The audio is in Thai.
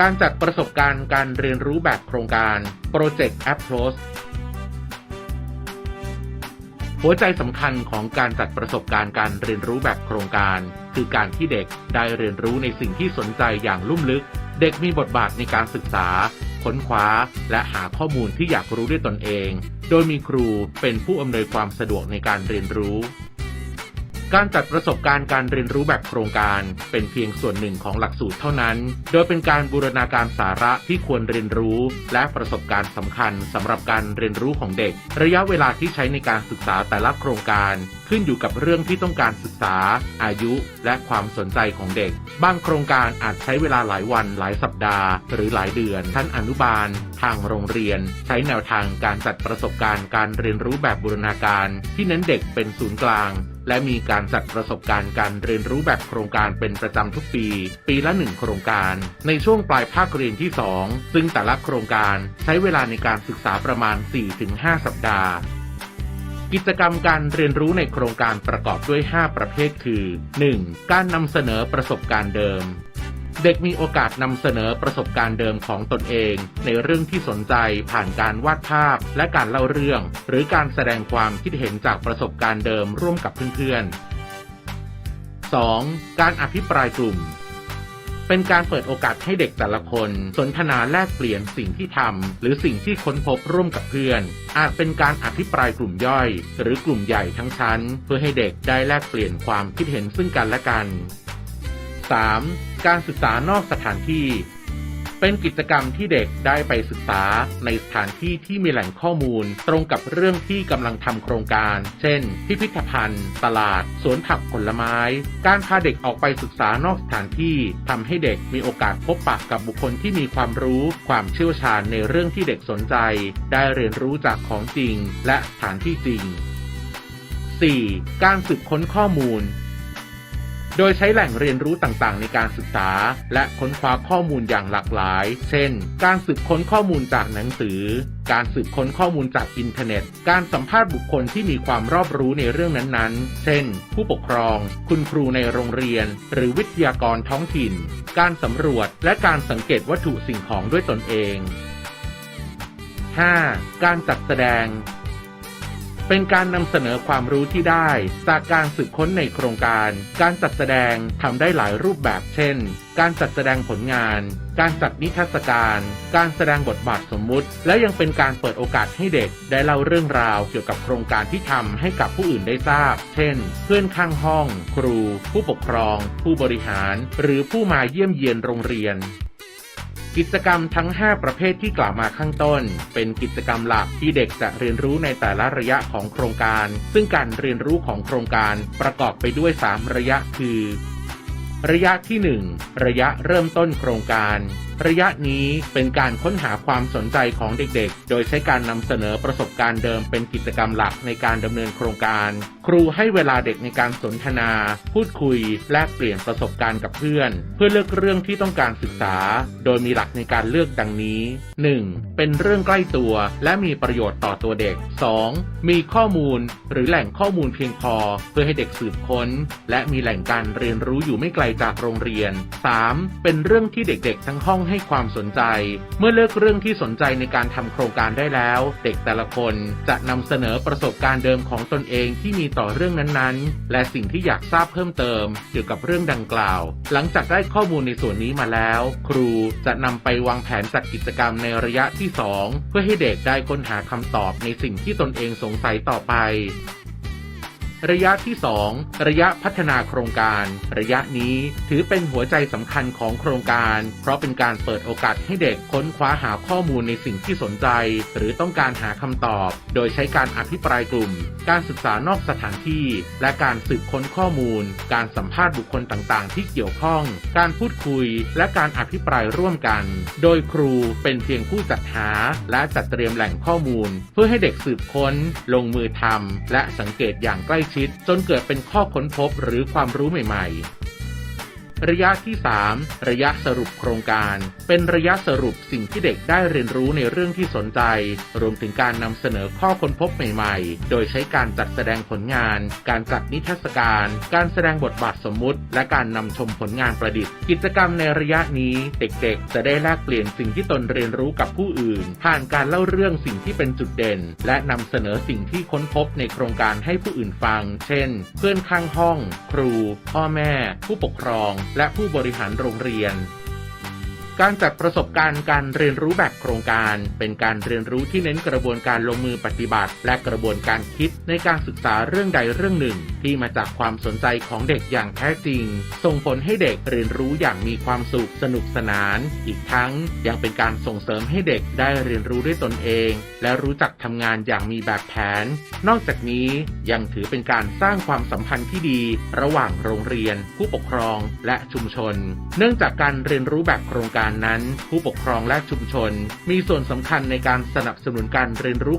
การจัดประสบการณ์การเรียนรู้แบบโครงการ Project Approach หัวใจสำคัญของการจัดประสบการณ์การเรียนรู้แบบโครงการ คือการที่เด็กได้เรียนรู้ในสิ่งที่สนใจอย่างลุ่มลึก เด็กมีบทบาทในการศึกษา ค้นคว้า และหาข้อมูลที่อยากรู้ด้วยตนเอง โดยมีครูเป็นผู้อำนวยความสะดวกในการเรียนรู้ การจัดประสบการณ์การเรียนรู้แบบโครงการ เป็นเพียงส่วนหนึ่งของหลักสูตรเท่านั้น โดยเป็นการบูรณาการสาระที่ควรเรียนรู้ และประสบการณ์สำคัญสำหรับการเรียนรู้ของเด็ก ระยะเวลาที่ใช้ในการศึกษาแต่ละโครงการ ขึ้นอยู่กับเรื่องที่ต้องการศึกษา อายุ และความสนใจของเด็ก บางโครงการอาจใช้เวลาหลายวันหลายสัปดาห์ หรือหลายเดือนชั้นอนุบาล ทางโรงเรียน ใช้แนวทางการจัดประสบการณ์การเรียนรู้แบบบูรณาการ ที่เน้นเด็กเป็นศูนย์กลาง และมีการจัดประสบการณ์การเรียนรู้แบบโครงการเป็นประจำทุกปี ปีละหนึ่งโครงการ ในช่วงปลายภาคเรียนที่ 2 ซึ่งแต่ละโครงการใช้เวลาในการศึกษาประมาณ 4-5 สัปดาห์กิจกรรมการเรียนรู้ในโครงการประกอบด้วย 5 ประเภทคือ 1. การนำเสนอประสบการณ์เดิม เด็กมีโอกาสนำเสนอประสบการณ์เดิมของตนเอง ในเรื่องที่สนใจผ่านการวาดภาพและการเล่าเรื่อง หรือการแสดงความคิดเห็นจากประสบการณ์เดิมร่วมกับเพื่อนๆ 2. การอภิปรายกลุ่มเป็นการเปิดโอกาสให้เด็กแต่ละคน สนทนาแลกเปลี่ยนสิ่งที่ทำหรือสิ่งที่ค้นพบร่วมกับเพื่อน อาจเป็นการอภิปรายกลุ่มย่อย หรือกลุ่มใหญ่ทั้งชั้น เพื่อให้เด็กได้แลกเปลี่ยนความคิดเห็นซึ่งกันและกัน 3. การศึกษานอกสถานที่ เป็นกิจกรรมที่เด็กได้ไปศึกษาในสถานที่ที่มีแหล่งข้อมูลตรงกับเรื่องที่กำลังทำโครงการ เช่น พิพิธภัณฑ์ ตลาด สวนผักผลไม้ การพาเด็กออกไปศึกษานอกสถานที่ทำให้เด็กมีโอกาสพบปะกับบุคคลที่มีความรู้ ความเชี่ยวชาญในเรื่องที่เด็กสนใจ ได้เรียนรู้จากของจริง และสถานที่จริง 4. การสืบค้นข้อมูล โดยใช้แหล่งเรียนรู้ต่างๆ ในการศึกษา และค้นคว้าข้อมูลอย่างหลากหลาย เช่น การสืบค้นข้อมูลจากหนังสือ การสืบค้นข้อมูลจากอินเทอร์เน็ต การสัมภาษณ์บุคคลที่มีความรอบรู้ในเรื่องนั้นๆ เช่น ผู้ปกครอง คุณครูในโรงเรียน หรือวิทยากรท้องถิ่น การสำรวจ และการสังเกตวัตถุสิ่งของด้วยตนเอง 5. การจัดแสดง เป็นการนำเสนอความรู้ที่ได้ จากการสืบค้นในโครงการ การจัดแสดงทำได้หลายรูปแบบ เช่น การจัดแสดงผลงาน การจัดนิทรรศการ การแสดงบทบาทสมมุติ และยังเป็นการเปิดโอกาสให้เด็ก ได้เล่าเรื่องราวเกี่ยวกับโครงการที่ทำให้กับผู้อื่นได้ทราบ เช่น เพื่อนข้างห้อง ครู ผู้ปกครอง ผู้บริหาร หรือผู้มาเยี่ยมเยียนโรงเรียน กิจกรรมทั้ง 5 ประเภทที่กล่าวมาข้างต้น เป็นกิจกรรมหลักที่เด็กจะเรียนรู้ในแต่ละระยะของโครงการ ซึ่งการเรียนรู้ของโครงการประกอบไปด้วย 3 ระยะคือ ระยะที่ 1 ระยะเริ่มต้นโครงการระยะนี้เป็นการค้นหาความสนใจของเด็กๆ โดยใช้การนำเสนอประสบการณ์เดิมเป็นกิจกรรมหลักในการดำเนินโครงการ ครูให้เวลาเด็กในการสนทนา พูดคุย แลกเปลี่ยนประสบการณ์กับเพื่อน เพื่อเลือกเรื่องที่ต้องการศึกษา โดยมีหลักในการเลือกดังนี้ 1. เป็นเรื่องใกล้ตัว และมีประโยชน์ต่อตัวเด็ก 2. มีข้อมูล หรือแหล่งข้อมูลเพียงพอ เพื่อให้เด็กสืบค้น และมีแหล่งการเรียนรู้อยู่ไม่ไกลจากโรงเรียน 3. เป็นเรื่องที่เด็กๆ ทั้งห้องให้ความสนใจ เมื่อเลือกเรื่องที่สนใจในการทำโครงการได้แล้ว เด็กแต่ละคนจะนำเสนอประสบการณ์เดิมของตนเองที่มีต่อเรื่องนั้นๆ และสิ่งที่อยากทราบเพิ่มเติม เกี่ยวกับเรื่องดังกล่าว หลังจากได้ข้อมูลในส่วนนี้มาแล้ว ครูจะนำไปวางแผนจัดกิจกรรมในระยะที่ 2 เพื่อให้เด็กได้ค้นหาคำตอบในสิ่งที่ตนเองสงสัยต่อไป ระยะที่ 2 ระยะพัฒนาโครงการ ระยะนี้ถือเป็นหัวใจสำคัญของโครงการ เพราะเป็นการเปิดโอกาสให้เด็กค้นคว้าหาข้อมูลในสิ่งที่สนใจ หรือต้องการหาคำตอบ โดยใช้การอภิปรายกลุ่ม การศึกษานอกสถานที่ และการสืบค้นข้อมูล การสัมภาษณ์บุคคลต่างๆ ที่เกี่ยวข้อง การพูดคุย และการอภิปรายร่วมกัน โดยครูเป็นเพียงผู้จัดหา และจัดเตรียมแหล่งข้อมูล เพื่อให้เด็กสืบค้น ลงมือทำและสังเกตอย่างใกล้ชิดจนเกิดเป็นข้อค้นพบหรือความรู้ใหม่ๆ ระยะที่ 3 ระยะสรุปโครงการ เป็นระยะสรุปสิ่งที่เด็กได้เรียนรู้ในเรื่องที่สนใจ รวมถึงการนำเสนอข้อค้นพบใหม่ๆ โดยใช้การจัดแสดงผลงาน การจัดนิทรรศการ การแสดงบทบาทสมมุติ และการนำชมผลงานประดิษฐ์ กิจกรรมในระยะนี้เด็กๆ จะได้แลกเปลี่ยนสิ่งที่ตนเรียนรู้กับผู้อื่น ผ่านการเล่าเรื่องสิ่งที่เป็นจุดเด่น และนำเสนอสิ่งที่ค้นพบในโครงการให้ผู้อื่นฟัง เช่น เพื่อนข้างห้อง ครู พ่อแม่ ผู้ปกครองและผู้บริหารโรงเรียน การจัดประสบการณ์การเรียนรู้แบบโครงการ เป็นการเรียนรู้ที่เน้นกระบวนการลงมือปฏิบัติ และกระบวนการคิดในการศึกษาเรื่องใดเรื่องหนึ่ง ที่มาจากความสนใจของเด็กอย่างแท้จริง ส่งผลให้เด็กเรียนรู้อย่างมีความสุขสนุกสนาน อีกทั้งยังเป็นการส่งเสริมให้เด็กได้เรียนรู้ด้วยตนเอง และรู้จักทำงานอย่างมีแบบแผน นอกจากนี้ยังถือเป็นการสร้างความสัมพันธ์ที่ดี ระหว่างโรงเรียน ผู้ปกครอง และชุมชน เนื่องจากการเรียนรู้แบบโครงการการนั้น ผู้ปกครองและชุมชน มีส่วนสำคัญในการสนับสนุนการเรียนรู้